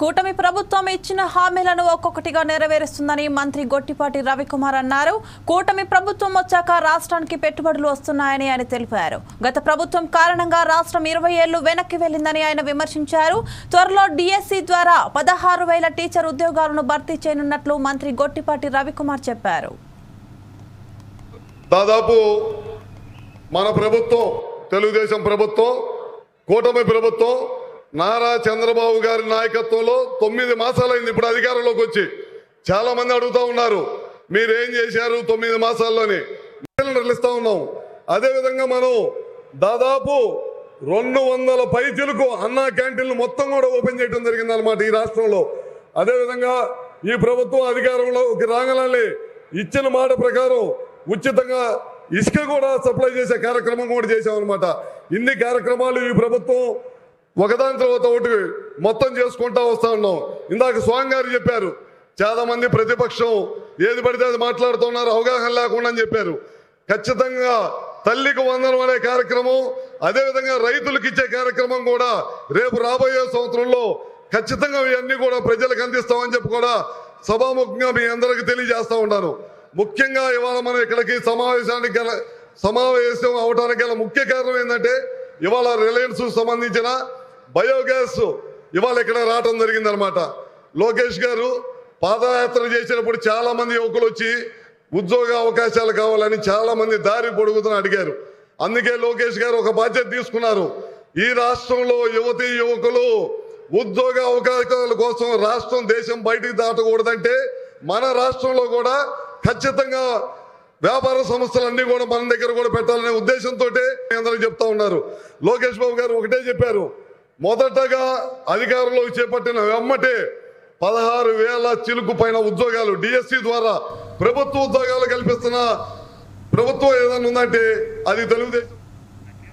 కూటమి ప్రభుత్వం ఇచ్చిన హామీలను ఒక్కొక్కటిగా నెరవేరుస్తుందని మంత్రి గొట్టిపాటి రవికుమార్ అన్నారు. కూటమి ప్రభుత్వం వచ్చాక రాష్ట్రానికి పెట్టుబడులు వస్తున్నాయని ఆయన తెలిపారు. గత ప్రభుత్వం కారణంగా రాష్ట్రం ఇరవై ఏళ్ళు వెనక్కి వెళ్ళిందని ఆయన విమర్శించారు. త్వరలో డిఎస్సి ద్వారా పదహారు వేల టీచర్ ఉద్యోగాలను భర్తీ చేయనున్నట్లు మంత్రి గొట్టిపాటి రవికుమార్ చెప్పారు. దాదాపు మన ప్రభుత్వం తెలుగుదేశం ప్రభుత్వం కూటమి ప్రభుత్వం నారా చంద్రబాబు గారి నాయకత్వంలో తొమ్మిది మాసాలైంది ఇప్పుడు అధికారంలోకి వచ్చి. చాలా మంది అడుగుతా ఉన్నారు మీరేం చేశారు తొమ్మిది మాసాల్లోని? సిలిండర్లు ఉన్నాం అదేవిధంగా మనం దాదాపు రెండు వందల పైచలకు అన్నా క్యాంటీన్లు మొత్తం కూడా ఓపెన్ చేయడం జరిగింది అనమాట ఈ రాష్ట్రంలో. అదేవిధంగా ఈ ప్రభుత్వం అధికారంలోకి రాగలని ఇచ్చిన మాట ప్రకారం ఉచితంగా ఇసుక కూడా సప్లై చేసే కార్యక్రమం కూడా చేశామన్నమాట. ఇన్ని కార్యక్రమాలు ఈ ప్రభుత్వం ఒకదాని తర్వాత ఒకటి మొత్తం చేసుకుంటా వస్తా ఉన్నాం. ఇందాక స్వామి గారు చెప్పారు చాలా మంది ప్రతిపక్షం ఏది పడితే అది మాట్లాడుతున్నారు అవగాహన లేకుండా అని చెప్పారు. ఖచ్చితంగా తల్లికి వందనం అనే కార్యక్రమం అదేవిధంగా రైతులకు ఇచ్చే కార్యక్రమం కూడా రేపు రాబోయే సంవత్సరంలో ఖచ్చితంగా ఇవన్నీ కూడా ప్రజలకు అందిస్తామని చెప్పి కూడా సభాముఖంగా మీ అందరికీ తెలియజేస్తా ఉన్నాను ముఖ్యంగా ఇవాళ మనం ఇక్కడికి సమావేశానికి గల సమావేశం అవడానికి గల ముఖ్య కారణం ఏంటంటే ఇవాళ రిలయన్స్ సంబంధించిన బయోగ్యాస్ ఇవాళ ఇక్కడ రావటం జరిగిందనమాట లోకేష్ గారు పాదయాత్ర చేసినప్పుడు చాలా మంది యువకులు వచ్చి ఉద్యోగ అవకాశాలు కావాలని చాలా మంది దారి పొడుగుతున్న అడిగారు. అందుకే లోకేష్ గారు ఒక బాధ్యత తీసుకున్నారు. ఈ రాష్ట్రంలో యువతి యువకులు ఉద్యోగ అవకాశాల కోసం రాష్ట్రం దేశం బయటికి దాటకూడదంటే మన రాష్ట్రంలో కూడా ఖచ్చితంగా వ్యాపార సంస్థలన్నీ కూడా మన దగ్గర కూడా పెట్టాలనే ఉద్దేశంతో అందరూ చెప్తా ఉన్నారు. లోకేష్ బాబు గారు ఒకటే చెప్పారు. మొదటగా అధికారంలోకి చేపట్టిన వెమ్మటే పదహారు వేల చిలుకు పైన ఉద్యోగాలు డిఎస్సి ద్వారా ప్రభుత్వ ఉద్యోగాలు కల్పిస్తున్న ప్రభుత్వం ఏదైనా ఉందంటే అది తెలుగుదేశం